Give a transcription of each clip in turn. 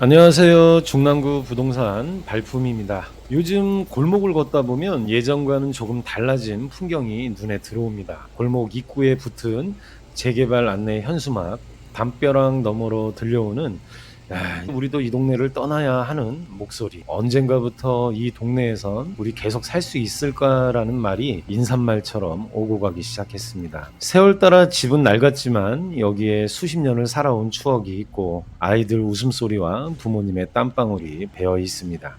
안녕하세요. 중랑구 부동산 발품입니다. 요즘 골목을 걷다 보면 예전과는 조금 달라진 풍경이 눈에 들어옵니다. 골목 입구에 붙은 재개발 안내 현수막, 담벼락 너머로 들려오는 야, 우리도 이 동네를 떠나야 하는 목소리. 언젠가부터 이 동네에선 우리 계속 살 수 있을까라는 말이 인사말처럼 오고 가기 시작했습니다. 세월 따라 집은 낡았지만 여기에 수십 년을 살아온 추억이 있고 아이들 웃음소리와 부모님의 땀방울이 배어 있습니다.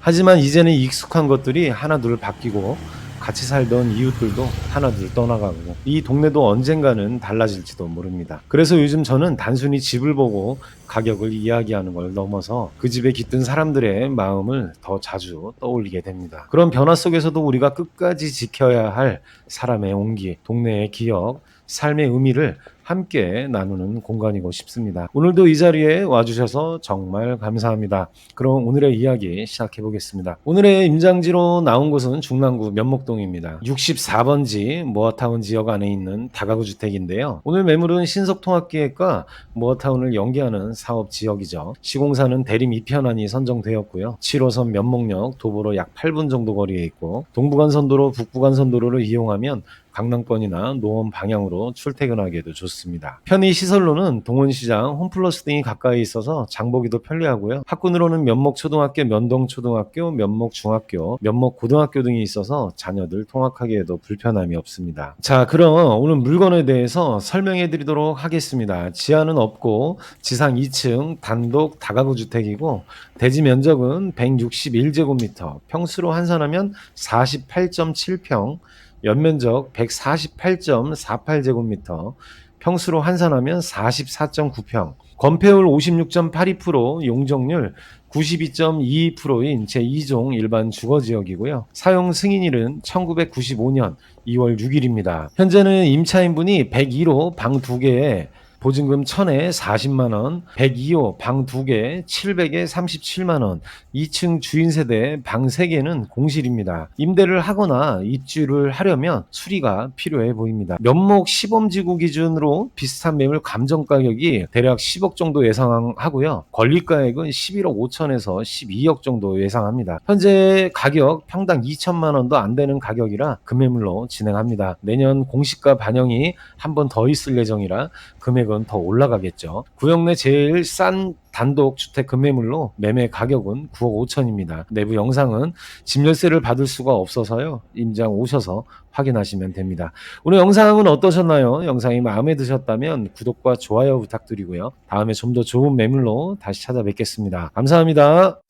하지만 이제는 익숙한 것들이 하나둘 바뀌고 같이 살던 이웃들도 하나둘 떠나가고 이 동네도 언젠가는 달라질지도 모릅니다. 그래서 요즘 저는 단순히 집을 보고 가격을 이야기하는 걸 넘어서 그 집에 깃든 사람들의 마음을 더 자주 떠올리게 됩니다. 그런 변화 속에서도 우리가 끝까지 지켜야 할 사람의 온기, 동네의 기억, 삶의 의미를 함께 나누는 공간이고 싶습니다. 오늘도 이 자리에 와주셔서 정말 감사합니다. 그럼 오늘의 이야기 시작해 보겠습니다. 오늘의 임장지로 나온 곳은 중랑구 면목동입니다. 64번지 모아타운 지역 안에 있는 다가구 주택인데요. 오늘 매물은 신석통합기획과 모아타운을 연계하는 사업 지역이죠. 시공사는 대림 2편안이 선정되었고요. 7호선 면목역 도보로 약 8분 정도 거리에 있고 동부간선도로 북부간선도로를 이용하면 강남권이나 노원 방향으로 출퇴근하기에도 좋습니다. 편의 시설로는 동원시장, 홈플러스 등이 가까이 있어서 장보기도 편리하고요. 학군으로는 면목초등학교, 면동초등학교, 면목중학교, 면목고등학교 등이 있어서 자녀들 통학하기에도 불편함이 없습니다. 자, 그럼 오늘 물건에 대해서 설명해 드리도록 하겠습니다. 지하는 없고 지상 2층 단독 다가구 주택이고 대지 면적은 161제곱미터, 평수로 환산하면 48.7평, 연면적 148.48제곱미터, 평수로 환산하면 44.9평, 건폐율 56.82%, 용적률 92.22%인 제2종 일반 주거지역이고요. 사용 승인일은 1995년 2월 6일입니다. 현재는 임차인분이 102호 방 2개에 보증금 1000에 40만 원, 102호 방 2개 700에 37만 원, 2층 주인 세대 방 3개는 공실입니다. 임대를 하거나 입주를 하려면 수리가 필요해 보입니다. 면목 시범지구 기준으로 비슷한 매물 감정 가격이 대략 10억 정도 예상하고요. 권리가액은 11억 5천에서 12억 정도 예상합니다. 현재 가격 평당 2천만 원도 안 되는 가격이라 금매물로 진행합니다. 내년 공시가 반영이 한 번 더 있을 예정이라 금액 은 더 올라가겠죠. 구역 내 제일 싼 단독 주택 금매물로 매매 가격은 9억 5천입니다. 내부 영상은 집 열쇠를 받을 수가 없어서요. 임장 오셔서 확인하시면 됩니다. 오늘 영상은 어떠셨나요? 영상이 마음에 드셨다면 구독과 좋아요 부탁드리고요. 다음에 좀 더 좋은 매물로 다시 찾아뵙겠습니다. 감사합니다.